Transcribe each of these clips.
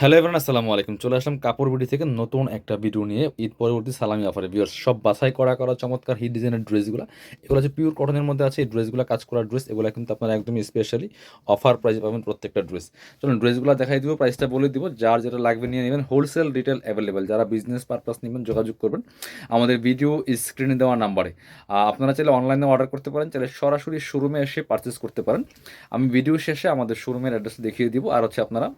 Hello everyone আসসালামু আলাইকুম। চলে আসলাম কাপড় বিডি থেকে নতুন একটা ভিডিও নিয়ে। ঈদ পরবর্তী সালামি অফারে ভিউয়ার্স সব বাছাই করা করা চমৎকার হিট ডিজাইনের ড্রেসগুলো এগুলো হচ্ছে পিওর কটনের মধ্যে আছে। এই ড্রেসগুলো কাজ করা ড্রেস এগুলো কিন্তু আপনারা একদমই স্পেশালি অফার প্রাইসে পাবেন প্রত্যেকটা ড্রেস চলুন ড্রেসগুলো দেখাই দিব প্রাইসটা বলে দিব। যার যেটা লাগবে নিয়ে নেবেন। হোলসেল রিটেল অ্যাভেলেবেল যারা বিজনেস পারপাস নেবেন, যোগাযোগ করবেন। আমাদের ভিডিও স্ক্রিনে দেওয়া নাম্বারে আপনারা চাইলে অনলাইনে অর্ডার করতে পারেন। চাইলে সরাসরি শোরুমে এসে পারচেস করতে পারেন। আমি ভিডিও শেষে আমাদের শোরুমের অ্যাড্রেস দেখিয়ে দিব। আর হচ্ছে আপনারা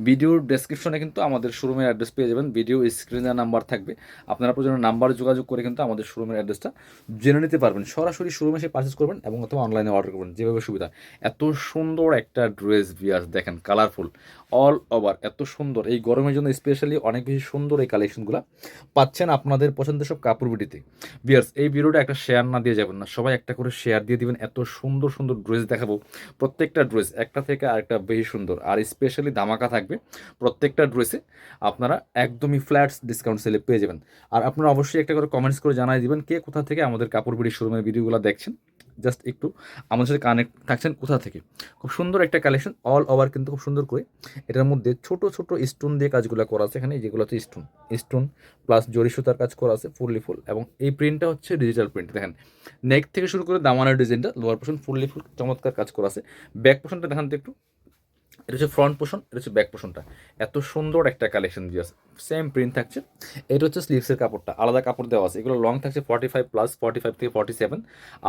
ভিডিওর ডেসক্রিপশনে কিন্তু আমাদের শোরুমের অ্যাড্রেস পেয়ে যাবেন। ভিডিও স্ক্রিনে নাম্বার থাকবে। আপনারা প্রয়োজন নাম্বার যোগাযোগ করে কিন্তু আমাদের শোরুমের অ্যাড্রেসটা জেনে নিতে পারবেন। সরাসরি শোরুমে এসে পারচেস করবেন এবং অথবা অনলাইনে অর্ডার করবেন। যেভাবে সুবিধা। এত সুন্দর একটা ড্রেস বিয়ার্স দেখেন কালারফুল অল ওভার এত সুন্দর। এই গরমের জন্য স্পেশালি অনেক বেশি সুন্দর এই কালেকশনগুলো পাচ্ছেন আপনাদের পছন্দের সব কাপড় বিটিতে। বিয়ার্স এই ভিডিওটা একটা শেয়ার না দিয়ে যাবেন না। সবাই একটা করে শেয়ার দিয়ে দিবেন। এত সুন্দর সুন্দর ড্রেস দেখাবো। প্রত্যেকটা ড্রেস একটা থেকে আরেকটা বেশি সুন্দর। আর স্পেশালি ধামাকা থাকবে প্রত্যেকটা ড্রেসে আপনারা একদমই ফ্ল্যাটস ডিসকাউন্ট সেলে পেয়ে যাবেন। আর আপনারা অবশ্যই একটা করে কমেন্টস করে জানাই দিবেন কে কোথা থেকে আমাদের কাপড় বিড়ি শোরুমের ভিডিওগুলো দেখছেন। জাস্ট একটু আমাদের সাথে কানেক্ট থাকছেন কোথা থেকে। খুব সুন্দর একটা কালেকশন অল ওভার কিন্তু খুব সুন্দর করে। এটার মধ্যে ছোট ছোট স্টোন দিয়ে কাজগুলো করা আছে এখানে যেগুলো হচ্ছে স্টোন স্টোন প্লাস জরি সুতার কাজ করা আছে, ফুললি ফুল। এবং এই প্রিন্টটা হচ্ছে ডিজিটাল প্রিন্ট দেখেন। নেক থেকে শুরু করে দামানের ডিজাইনটা লোয়ার পোর্শন ফুললি ফুল, চমৎকার কাজ করা আছে। ব্যাক পোর্শনটা দেখান তো একটু। এটা হচ্ছে ফ্রন্ট পোর্শন এটা হচ্ছে ব্যাক পোর্শনটা এত সুন্দর একটা কালেকশন দিয়ে আছে। সেম প্রিন্ট থাকছে। এটা হচ্ছে স্লিভসের কাপড়টা। আলাদা কাপড় দেওয়া আছে। এগুলো লং থাকছে forty five plus forty five থেকে ফর্টি সেভেন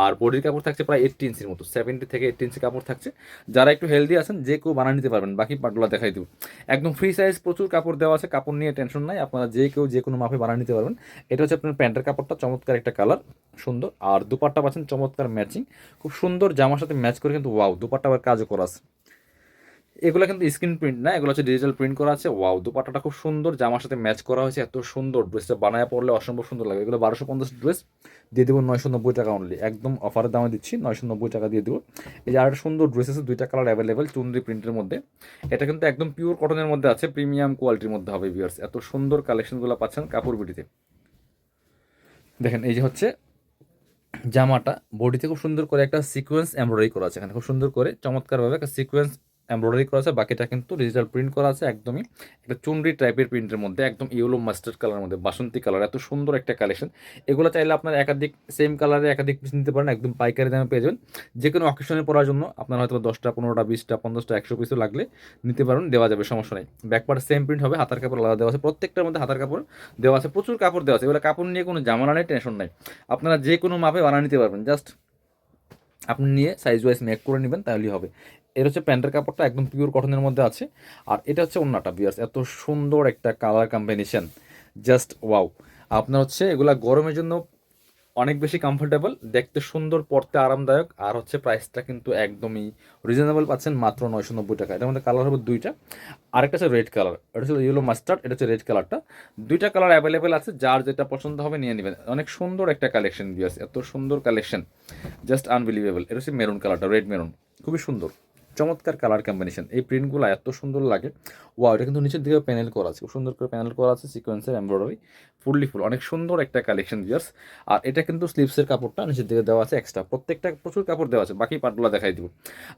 আর বডির কাপড় থাকছে প্রায় এইটটি ইঞ্চির মতো। সেভেন্টি থেকে এইটটি ইঞ্চি কাপড় থাকছে। যারা একটু হেলদি আছেন, যে কেউ বানিয়ে নিতে পারবেন। বাকি পাটগুলো দেখাই দেবো। একদম ফ্রি সাইজ প্রচুর কাপড় দেওয়া আছে। কাপড় নিয়ে টেনশন নাই। আপনারা যে কেউ যে কোনো মাপে বানিয়ে নিতে পারবেন। এটা হচ্ছে আপনার প্যান্টের কাপড়টা। চমৎকার একটা কালার সুন্দর। আর দুপাট্টা পাচ্ছেন, চমৎকার ম্যাচিং খুব সুন্দর জামার সাথে ম্যাচ করে কিন্তু ওয়াও দুপাট্টা আবার কাজও করা আছে। এগুলো কিন্তু স্ক্রিন প্রিন্ট না, এগুলো হচ্ছে ডিজিটাল প্রিন্ট করা আছে। ওয়াও দুপাটাটা খুব সুন্দর। জামার সাথে ম্যাচ করা হয়েছে, এত সুন্দর ড্রেসটা বানায় পড়লে অসম্ভব সুন্দর লাগে। এগুলো বারোশো পঞ্চাশ ড্রেস দিয়ে দেবো নয়শো নব্বই টাকা অনলি একদম অফারের দামে দিচ্ছি, নয়শো নব্বই টাকা দিয়ে দেবো। এই যে আরেকটা সুন্দর ড্রেস আছে, দুইটা কালার অ্যাভেলেবেল চুন্দ্রি প্রিন্টের মধ্যে। এটা কিন্তু একদম পিওর কটনের মধ্যে আছে প্রিমিয়াম কোয়ালিটির মধ্যে হবে ভিউয়ার্স এত সুন্দর কালেকশনগুলো পাচ্ছেন কাপড় বিটিতে। দেখেন, এই যে হচ্ছে জামাটা, বডিতে খুব সুন্দর করে একটা সিকোয়েন্স এমব্রয়ডারি করা আছে। এখানে খুব সুন্দর করে, চমৎকারভাবে একটা সিকোয়েন্স এমব্রয়ডারি করা আছে, বাকিটা কিন্তু ডিজিটাল প্রিন্ট করা আছে একদমই। একটা চুনরি টাইপের প্রিন্টের মধ্যে, একদম ইয়েলো মাস্টার্ড কালারের মধ্যে, বাসন্তী কালার এত সুন্দর একটা কালেকশন এগুলো চাইলে আপনার একাধিক সেম কালারে একাধিক পিস নিতে পারেন, একদম পাইকারি দামে পেয়ে যাবেন। যে কোনো অকেশনে পড়ার জন্য আপনার হয়তো দশটা, পনেরোটা, বিশটা, পঞ্চাশটা, একশো পিসও লাগলে নিতে পারেন, দেওয়া যাবে, সমস্যা নেই। ব্যাকপার্ট সেম প্রিন্ট হবে, হাতার কাপড় আলাদা দেওয়া আছে, প্রত্যেকটার মধ্যে হাতার কাপড় দেওয়া আছে, প্রচুর কাপড় দেওয়া আছে। এগুলো কাপড় নিয়ে কোনো জামানা নেই টেনশন নেই। আপনারা যে কোনো মাপে বানিয়ে নিতে পারবেন জাস্ট আপনি নিয়ে সাইজ ওয়াইজ মেক করে নেবেন, তাহলেই হবে। এটা হচ্ছে প্যান্টের কাপড়টা একদম পিওর কটনের মধ্যে আছে। আর এটা হচ্ছে অন্যটা বিয়ার্স এত সুন্দর একটা কালার কম্বিনেশন জাস্ট ওয়াও আপনার হচ্ছে এগুলা গরমের জন্য অনেক বেশি কমফোর্টেবল দেখতে সুন্দর পড়তে আরামদায়ক, আর হচ্ছে প্রাইসটা কিন্তু একদমই রিজনেবল পাচ্ছেন মাত্র নয়শো নব্বই টাকা। এটার মধ্যে কালার হবে দুইটা। আরেকটা হচ্ছে রেড কালার এটা হচ্ছে ইয়েলো মাস্টার্ড এটা হচ্ছে রেড কালারটা দুইটা কালার অ্যাভেলেবেল আছে, যার যেটা পছন্দ হবে নিয়ে নেবেন। অনেক সুন্দর একটা কালেকশন বিয়ার্স এত সুন্দর কালেকশন জাস্ট আনবিলিভেবল এটা হচ্ছে মেরুন কালারটা রেড মেরুন খুবই সুন্দর। চমৎকার কালার কম্বিনেশন এই প্রিন্টগুলো এত সুন্দর লাগে। ওয়া এটা কিন্তু নিচের দিকে প্যানেল করা আছে। খুব সুন্দর করে প্যানেল করা আছে সিকোয়েন্সের এমব্রয়ডারি ফুললি ফুল অনেক সুন্দর একটা কালেকশন ভিউয়ার্স আর এটা কিন্তু স্লিভসের কাপড়টা নিচের দিকে দেওয়া আছে এক্সট্রা প্রত্যেকটা প্রচুর কাপড় দেওয়া আছে। বাকি পার্টগুলো দেখাই দিব।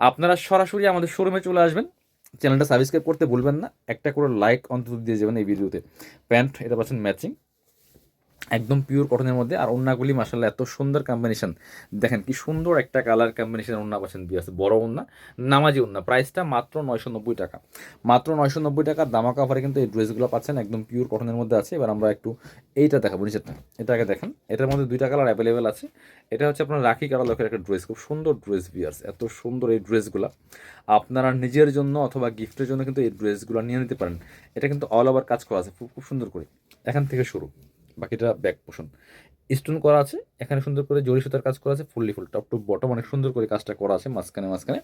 আপনারা সরাসরি আমাদের শোরুমে চলে আসবেন। চ্যানেলটা সাবস্ক্রাইব করতে ভুলবেন না। একটা করে লাইক অন্তত দিয়ে যাবেন এই ভিডিওতে প্যান্ট এটা পাচ্ছেন ম্যাচিং একদম পিওর কটনের মধ্যে। আর ওন্নাগুলি মাসাল্লাহ এত সুন্দর কম্বিনেশন দেখেন কি সুন্দর একটা কালার কম্বিনেশন ওন্না পাচ্ছেন আছে বড় ওন্না, নামাজি ওন্না। প্রাইসটা মাত্র নয়শো নব্বই টাকা। মাত্র নয়শো নব্বই টাকা দামা কাভারে কিন্তু এই ড্রেসগুলো পাচ্ছেন একদম পিওর কটনের মধ্যে আছে। এবার আমরা একটু এইটা দেখাবো নিচেরটা। এটাকে দেখেন। এটার মধ্যে দুইটা কালার অ্যাভেলেবেল আছে। এটা হচ্ছে আপনার রাখি কালার লোকের একটা ড্রেস খুব সুন্দর ড্রেস বিয়ার্স এত সুন্দর এই ড্রেসগুলো আপনারা নিজের জন্য অথবা গিফটের জন্য কিন্তু এই ড্রেসগুলো নিয়ে নিতে পারেন। এটা কিন্তু অল ওভার কাজ করা আছে, খুব খুব সুন্দর করে। এখান থেকে শুরু। বাকিটা ব্যাক পোষণ স্টোন করা আছে, এখানে সুন্দর করে জরি সুতার কাজ করা আছে, fully full top to bottom অনেক সুন্দর করে কাজটা করা আছে, মাঝখানে মাঝখানে,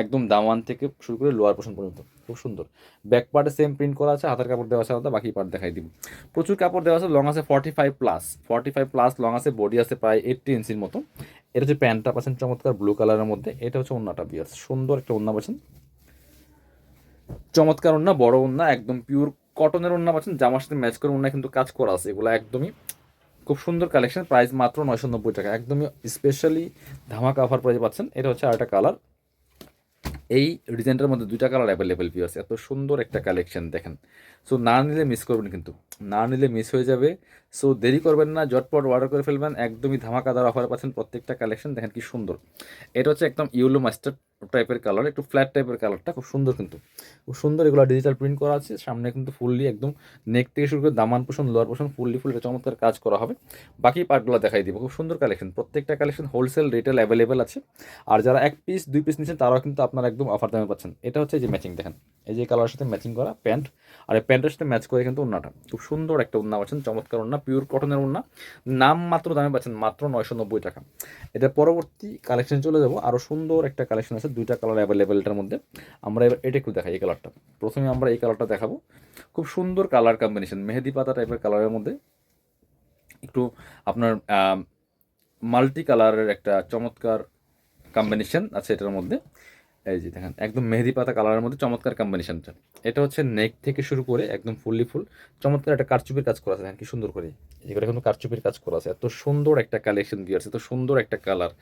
একদম দামান থেকে শুরু করে লোয়ার পোষণ পর্যন্ত, খুব সুন্দর। ব্যাক পার্টে সেম প্রিন্ট করা আছে, হাতের কাপড় দেওয়া আছে আলাদা, বাকি পার্ট দেখাই দিব। প্রচুর কাপড় দেওয়া আছে লং আছে forty five plus forty five plus long আছে বডি আছে প্রায় এইটটি ইঞ্চির মতো। এটা হচ্ছে প্যান্টটা পাচ্ছেন চমৎকার ব্লু কালারের মধ্যে, এটা হচ্ছে অন্যটা বিয়ার্স সুন্দর একটা অন্য পাচ্ছেন। চমৎকার ওন্না, বড় ওন্না, একদম পিওর কটনের ওন্না পাচ্ছেন, জামার সাথে ম্যাচ করে ওন্না কিন্তু কাজ করা আছে, এগুলো একদমই খুব সুন্দর কালেকশন প্রাইস মাত্র নয়শো নব্বই টাকা। একদমই স্পেশালি ধামাকা অফার প্রাইস পাচ্ছেন। এটা হচ্ছে আরেকটা কালার এই ডিজাইনটার মধ্যে দুইটা কালার অ্যাভেলেবেল পিওর্স এত সুন্দর একটা কালেকশন দেখেন। সো না নিলে মিস করবেন কিন্তু। না নিলে মিস হয়ে যাবে। সো দেরি করবেন না জটপট অর্ডার করে ফেলবেন, একদমই ধামাকাদার অফার পাচ্ছেন প্রত্যেকটা কালেকশন দেখেন কি সুন্দর। এটা হচ্ছে একদম ইউলো মাস্টার টাইপের কালার একটু ফ্ল্যাট টাইপের কালারটা খুব সুন্দর কিন্তু। খুব সুন্দর এগুলো ডিজিটাল প্রিন্ট করা আছে, সামনে কিন্তু ফুললি একদম নেক থেকে শুরু করে দামান পোষণ লোয়ার পোষণ ফুললি ফুল এটা চমৎকার কাজ করা হবে। বাকি পার্টগুলো দেখাই দিব, খুব সুন্দর কালেকশন প্রত্যেকটা কালেকশন হোলসেল রিটেল অ্যাভেলেবেল আছে। আর যারা এক পিস দুই পিস নিচ্ছেন, তারাও কিন্তু আপনারা একদম অফার দামে পাচ্ছেন। এটা হচ্ছে যে ম্যাচিং দেখেন। এই যে কালারের সাথে ম্যাচিং করা প্যান্ট, আর এই প্যান্টের সাথে ম্যাচ করে কিন্তু ওন্নাটা খুব সুন্দর একটা ওন্না পাচ্ছেন, চমৎকার ওন্না পিওর কটনের ওন্না নাম মাত্র দামে পাচ্ছেন মাত্র নয়শো নব্বই টাকা। এটা পরবর্তী কালেকশন চলে যাব। আরও সুন্দর একটা কালেকশন আছে, দুইটা কালার অ্যাভেলেবেলটার মধ্যে। আমরা এবার এটা একটু দেখাই এই কালারটা প্রথমে আমরা এই কালারটা দেখাবো। খুব সুন্দর কালার কম্বিনেশন মেহেদি পাতা টাইপের কালারের মধ্যে। একটু আপনার মাল্টি কালারের একটা চমৎকার কম্বিনেশন আছে এটার মধ্যে। এই যে দেখেন, একদম মেহেদি পাতা কালারের মধ্যে চমৎকার কম্বিনেশনটা এটা হচ্ছে নেক থেকে শুরু করে একদম ফুললি ফুল চমৎকার একটা কারচুপির কাজ করা আছে। কি সুন্দর করে। এগুলো কিন্তু কারচুপির কাজ করা আছে। এত সুন্দর একটা কালেকশন দিয়ে আছে এত সুন্দর একটা কালার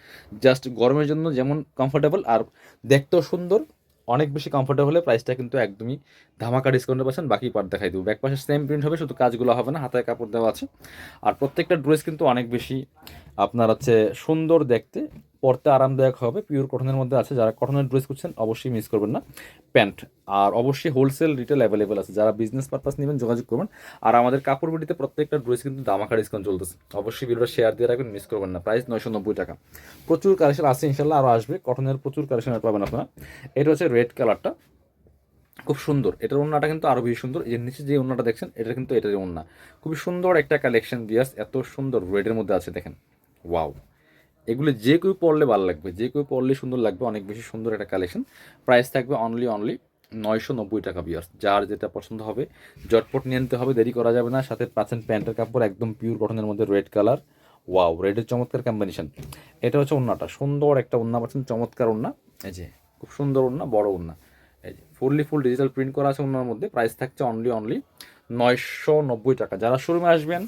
জাস্ট গরমের জন্য যেমন কমফোর্টেবল আর দেখতেও সুন্দর, অনেক বেশি কমফোর্টেবল হলে প্রাইসটা কিন্তু একদমই ধামাকা ডিসকাউন্টে পাচ্ছেন। বাকি পার্ট দেখাই দেবো। ব্যাক পাশে সেম প্রিন্ট হবে, শুধু কাজগুলো হবে না, হাতায় কাপড় দেওয়া আছে। আর প্রত্যেকটা ড্রেস কিন্তু অনেক বেশি আপনার হচ্ছে সুন্দর দেখতে। পরতে আরামদায়ক হবে। পিওর কটনের মধ্যে আছে। যারা কটনের ড্রেস করছেন অবশ্যই মিস করবেন না। প্যান্ট আর অবশ্যই হোলসেল রিটেল অ্যাভেলেবেল আছে। যারা বিজনেস পারপাস নেবেন, যোগাযোগ করবেন। আর আমাদের কাপড় বিটিতে প্রত্যেকটা ড্রেস কিন্তু দামাকা ডিসকাউন্ট চলতেছে। অবশ্যই ভিডিওটা শেয়ার দিয়ে রাখবেন মিস করবেন না। প্রাইস নয়শো নব্বই টাকা। প্রচুর কালেকশন আছে, ইনশাল্লাহ আরও আসবে। কটনের প্রচুর কালেকশন পাবেন আপনারা। এটা হচ্ছে রেড কালারটা খুব সুন্দর। এটার ওন্নাটা কিন্তু আরও বেশি সুন্দর। এর নিচে যে ওন্নাটা দেখছেন এটা কিন্তু এটার ওন্না। খুবই সুন্দর একটা কালেকশন বিয়াস এত সুন্দর রেডের মধ্যে আছে, দেখেন। ওয়াও এগুলো যে কেউ পড়লে ভালো লাগবে, যে কেউ পড়লে সুন্দর লাগবে, অনেক বেশি সুন্দর একটা কালেকশন প্রাইস থাকবে অনলি অনলি নয়শো নব্বই টাকা বিয়ার্স যার যেটা পছন্দ হবে জটপট নিয়ে নিতে হবে, দেরি করা যাবে না। সাথে পাচ্ছেন প্যান্টের কাপড়, একদম পিওর কটনের মধ্যে রেড কালার ওয়াও রেডের চমৎকার কম্বিনেশন এটা হচ্ছে ওন্নাটা সুন্দর একটা ওন্না পাচ্ছেন, চমৎকার ওন্না এই যে, খুব সুন্দর ওন্না বড় ওন্না এই যে ফুললি ফুল ডিজিটাল প্রিন্ট করা আছে ওনার মধ্যে। প্রাইস থাকছে অনলি অনলি নয়শো নব্বই টাকা। যারা শোরুমে আসবেন,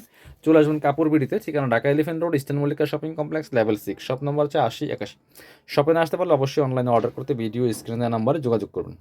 চলে আসবেন কাপড় বিড়িতে, ঠিকানা Dhaka elephant road eastern Mallika shopping complex level six shop number হচ্ছে আশি একাশি। শপে না আসতে পারলে অবশ্যই অনলাইনে অর্ডার করতে ভিডিও স্ক্রিনে নাম্বারে যোগাযোগ করবেন